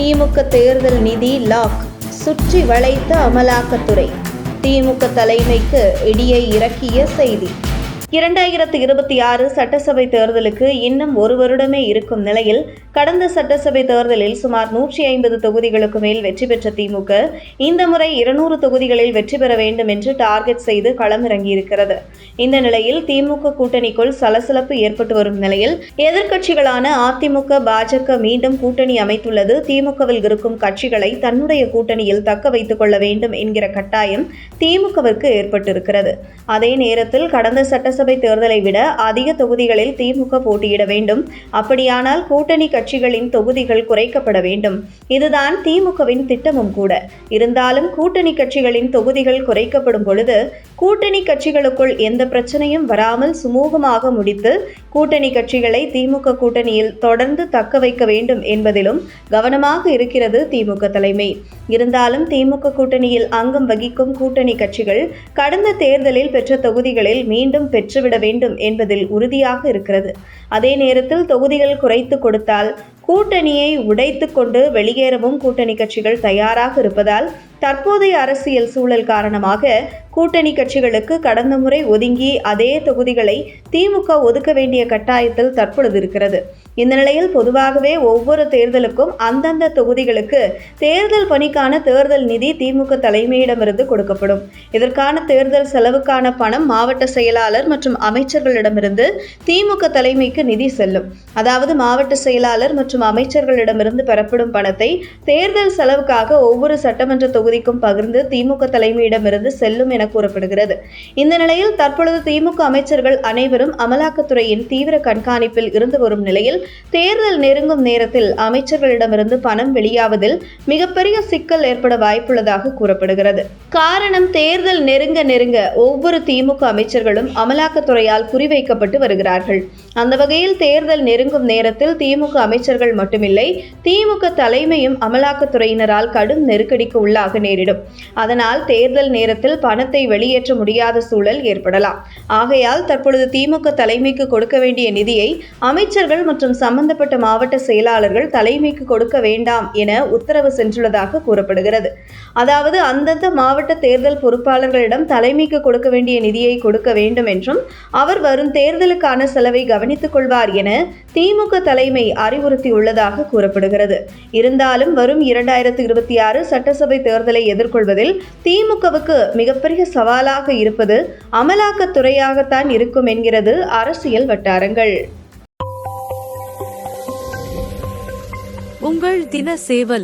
திமுக தேர்தல் நிதி லாக் சுற்றி வளைத்த அமலாக்கத்துறை. திமுக தலைமைக்கு இடியை இறக்கிய செய்தி. இரண்டாயிரத்து இருபத்தி ஆறு சட்டசபை தேர்தலுக்கு இன்னும் ஒரு வருடமே இருக்கும் நிலையில் கடந்த சட்டசபை தேர்தலில் சுமார் நூற்றி ஐம்பது தொகுதிகளுக்கு மேல் வெற்றி பெற்ற திமுக இந்த முறை இருநூறு தொகுதிகளில் வெற்றி பெற வேண்டும் என்று டார்கெட் செய்து களமிறங்கியிருக்கிறது. இந்த நிலையில் திமுக கூட்டணிக்குள் சலசலப்பு ஏற்பட்டு வரும் நிலையில் எதிர்க்கட்சிகளான அதிமுக பாஜக மீண்டும் கூட்டணி அமைத்துள்ளது. திமுகவில் இருக்கும் கட்சிகளை தன்னுடைய கூட்டணியில் தக்க வைத்துக் கொள்ள வேண்டும் என்கிற கட்டாயம் திமுகவிற்கு ஏற்பட்டிருக்கிறது. அதே நேரத்தில் கடந்த சட்டசபை தேர்தலை விட அதிக தொகுதிகளில் திமுக போட்டியிட வேண்டும். அப்படியானால் கூட்டணி கட்சிகளின் தொகுதிகள் குறைக்கப்பட வேண்டும். இதுதான் திமுகவின் திட்டமும் கூட. இருந்தாலும் கூட்டணி கட்சிகளின் தொகுதிகள் குறைக்கப்படும் பொழுது கூட்டணி கட்சிகளுக்குள் எந்த பிரச்சனையும் வராமல் சுமூகமாக முடித்து கூட்டணி கட்சிகளை திமுக கூட்டணியில் தொடர்ந்து தக்க வைக்க வேண்டும் என்பதிலும் கவனமாக இருக்கிறது திமுக தலைமை. இருந்தாலும் திமுக கூட்டணியில் அங்கம் வகிக்கும் கூட்டணி கட்சிகள் கடந்த தேர்தலில் பெற்ற தொகுதிகளில் மீண்டும் பெற்றுவிட வேண்டும் என்பதில் உறுதியாக இருக்கிறது. அதே நேரத்தில் தொகுதிகள் குறைத்து கொடுத்தால் கூட்டணியை உடைத்து கொண்டு வெளியேறவும் கூட்டணி கட்சிகள் தயாராக இருப்பதால் தற்போதைய அரசியல் சூழல் காரணமாக கூட்டணி கட்சிகளுக்கு கடந்த முறை ஒதுங்கி அதே தொகுதிகளை திமுக ஒதுக்க வேண்டிய கட்டாயத்தில் தற்பொழுது இருக்கிறது. இந்த நிலையில் பொதுவாகவே ஒவ்வொரு தேர்தலுக்கும் அந்தந்த தொகுதிகளுக்கு தேர்தல் பணிக்கான தேர்தல் நிதி திமுக தலைமையிடமிருந்து கொடுக்கப்படும். இதற்கான தேர்தல் செலவுக்கான பணம் மாவட்ட செயலாளர் மற்றும் அமைச்சர்களிடமிருந்து திமுக தலைமைக்கு நிதி செல்லும். அதாவது மாவட்ட செயலாளர் மற்றும் அமைச்சர்களிடமிருந்து பெறப்படும் பணத்தை தேர்தல் செலவுக்காக ஒவ்வொரு சட்டமன்ற தொகுதிக்கும் பகிர்ந்து திமுக தலைமையிடமிருந்து செல்லும் என கூறப்படுகிறது. இந்த நிலையில் தற்பொழுது திமுக அமைச்சர்கள் அனைவரும் அமலாக்கத்துறையின் தீவிர கண்காணிப்பில் இருந்து வரும் நிலையில் தேர்தல் நெருங்கும் நேரத்தில் அமைச்சர்களிடமிருந்து பணம் வெளியாவதில் மிகப்பெரிய சிக்கல் ஏற்பட வாய்ப்புள்ளதாக கூறப்படுகிறது. காரணம் தேர்தல் நெருங்க நெருங்க ஒவ்வொரு திமுக அமைச்சர்களும் அமலாக்கத்துறையால் குறிவைக்கப்பட்டு வருகிறார்கள். அந்த வகையில் தேர்தல் நெருங்கும் நேரத்தில் திமுக அமைச்சர்கள் மட்டுமில்லை திமுக தலைமையும் அமலாக்கத்துறையினரால் கடும் நெருக்கடிக்கு உள்ளாக நேரிடும். அதனால் தேர்தல் நேரத்தில் பணத்தை வெளியேற்ற முடியாத சூழல் ஏற்படலாம். ஆகையால் தற்பொழுது திமுக தலைமைக்கு கொடுக்க வேண்டிய நிதியை அமைச்சர்கள் மற்றும் மற்றும் சம்பந்தப்பட்ட மாவட்ட செயலாளர்கள் தலைமைக்கு கொடுக்க வேண்டாம் என உத்தரவு சென்றுள்ளதாக கூறப்படுகிறது. அதாவது அந்தந்த மாவட்ட தேர்தல் பொறுப்பாளர்களிடம் தலைமைக்கு கொடுக்க வேண்டிய நிதியை கொடுக்க வேண்டும் என்றும் அவர் வரும் தேர்தலுக்கான செலவை கவனித்துக் கொள்வார் என திமுக தலைமை அறிவுறுத்தியுள்ளதாக கூறப்படுகிறது. இருந்தாலும் வரும் இரண்டாயிரத்தி இருபத்தி ஆறு சட்டசபை தேர்தலை எதிர்கொள்வதில் திமுகவுக்கு மிகப்பெரிய சவாலாக இருப்பது அமலாக்கத்துறையாகத்தான் இருக்கும் என்கிறது அரசியல் வட்டாரங்கள். உங்கள் தின சேவல்